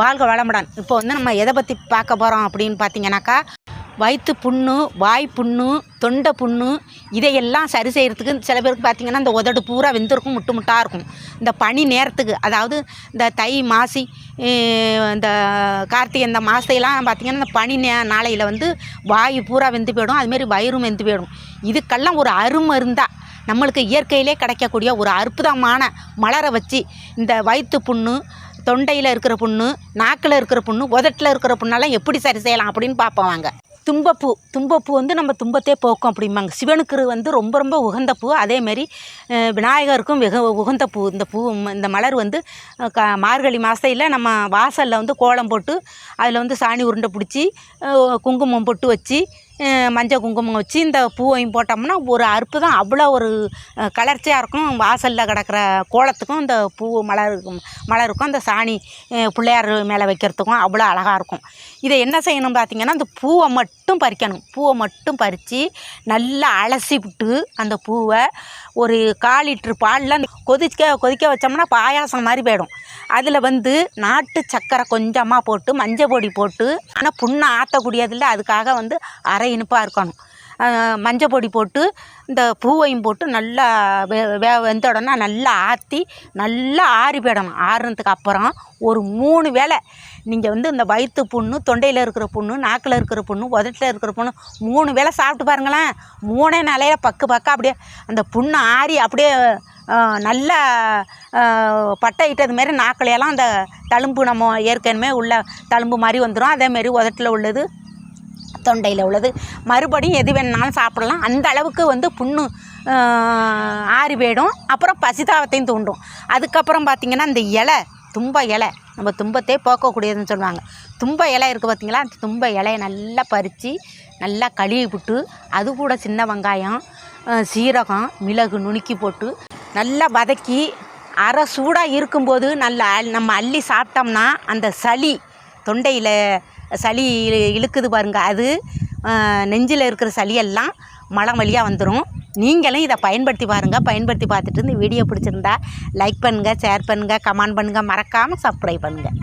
வாழ்க வளமுடன். இப்போ வந்து நம்ம எதை பற்றி பார்க்க போகிறோம் அப்படின்னு பார்த்தீங்கன்னாக்கா வயிற்று புண்ணு வாய் புண்ணு தொண்டை புண்ணு இதையெல்லாம் சரி செய்கிறதுக்கு சில பேருக்கு பார்த்தீங்கன்னா இந்த உதடு பூரா வெந்திருக்கும் முட்டு முட்டாக இருக்கும். இந்த பனி நேரத்துக்கு அதாவது இந்த தை மாசி இந்த கார்த்திகை இந்த மாசத்தையெல்லாம் பார்த்திங்கன்னா இந்த பனி நே நாளையில் வந்து வாய் பூரா வெந்து போயிடும். அதுமாரி வயிறும் வெந்து போயிடும். இதுக்கெல்லாம் ஒரு அருமருந்தா நம்மளுக்கு இயற்கையிலே கிடைக்கக்கூடிய ஒரு அற்புதமான மலரை வச்சு இந்த வயிற்று புண்ணு தொண்டையில் இருக்கிற புண்ணு நாக்கில் இருக்கிற புண்ணு உதட்டில் இருக்கிற புண்ணெல்லாம் எப்படி சரி செய்யலாம் அப்படின்னு பார்ப்போம் வாங்க. தும்பப்பூ தும்பப்பூ வந்து நம்ம தும்பத்தே போக்கும் அப்படிம்பாங்க. சிவனுக்கு வந்து ரொம்ப ரொம்ப உகந்த பூ. அதேமாரி விநாயகருக்கும் வெகு உகந்த பூ. இந்த பூ இந்த மலர் வந்து க மார்கழி மாதத்தில் நம்ம வாசலில் வந்து கோலம் போட்டு அதில் வந்து சாணி உருண்டை பிடிச்சி குங்குமம் பொட்டு வச்சு மஞ்சள் குங்குமம் வச்சு இந்த பூவையும் போட்டோம்னா ஒரு அற்புதம் அவ்வளோ ஒரு கலர்ச்சியாக இருக்கும். வாசலில் கிடக்கிற கோலத்துக்கும் இந்த பூ மலருக்கும் மலருக்கும் அந்த சாணி பிள்ளையார் மேலே வைக்கிறதுக்கும் அவ்வளோ அழகாக இருக்கும். இதை என்ன செய்யணும் பார்த்திங்கன்னா அந்த பூவை மட்டும் பறிக்கணும். பூவை மட்டும் பறித்து நல்லா அலசி விட்டு அந்த பூவை ஒரு கால் லிட்ரு பாலில் அந்த கொதிக்க கொதிக்க வச்சோம்னா பாயாசம் மாதிரி போயிடும். அதில் வந்து நாட்டு சக்கரை கொஞ்சமாக போட்டு மஞ்சள் பொடி போட்டு ஆனால் புண்ணை ஆற்றக்கூடியதில்லை அதுக்காக வந்து அரை இனிப்பாக இருக்கணும். மஞ்சள் பொடி போட்டு இந்த பூவையும் போட்டு நல்லா வே வே வெந்த உடனே நல்லா ஆற்றி நல்லா ஆறி போயிடணும். ஆறுனதுக்கு அப்புறம் ஒரு மூணு வேலை நீங்கள் வந்து இந்த வயிற்று புண்ணு தொண்டையில் இருக்கிற புண்ணு நாக்கில் இருக்கிற புண்ணு உதட்டில் இருக்கிற புண்ணு மூணு வேளை சாப்பிட்டு பாருங்களேன். மூணே நாளையில பக்கு பக்கம் அப்படியே அந்த புண்ணு ஆறி அப்படியே நல்லா பட்டையிட்டது பட்டை இட்டது மாரி நாக்கிலையெல்லாம் அந்த தழும்பு நம்ம ஏற்கனவே உள்ள தழும்பு மாதிரி வந்துடும் அதேமாரி உதட்டில் உள்ளது தொண்டையில் உள்ளது. மறுபடியும் எது வேணுனாலும் சாப்பிடலாம். அந்த அளவுக்கு வந்து புண்ணு ஆறி போயிடும். அப்புறம் பசிதாபத்தையும் தூண்டும். அதுக்கப்புறம் பார்த்திங்கன்னா இந்த இலை தும்ப இலை. நம்ம தும்பத்தே போக்கக்கூடியதுன்னு சொல்லுவாங்க. தும்ப இலை இருக்குது பார்த்திங்களா அந்த தும்ப இலையை நல்லா பறித்து நல்லா கழுவி விட்டு அது கூட சின்ன வெங்காயம் சீரகம் மிளகு நுணுக்கி போட்டு நல்லா வதக்கி அரை சூடாக இருக்கும்போது நல்லா நம்ம அள்ளி சாப்பிட்டோம்னா அந்த சளி தொண்டையில் சளி இழு- இழுக்குது பாருங்கள் அது நெஞ்சில் இருக்கிற சளியெல்லாம் மலம் வழியாக வந்துடும் நீங்களும் இதை பயன்படுத்தி பாருங்கள் பயன்படுத்தி பார்த்துட்டு இந்த வீடியோ பிடிச்சிருந்தா லைக் பண்ணுங்கள் ஷேர் பண்ணுங்கள் கமெண்ட் பண்ணுங்கள் மறக்காமல் சப்ஸ்கிரைப் பண்ணுங்கள்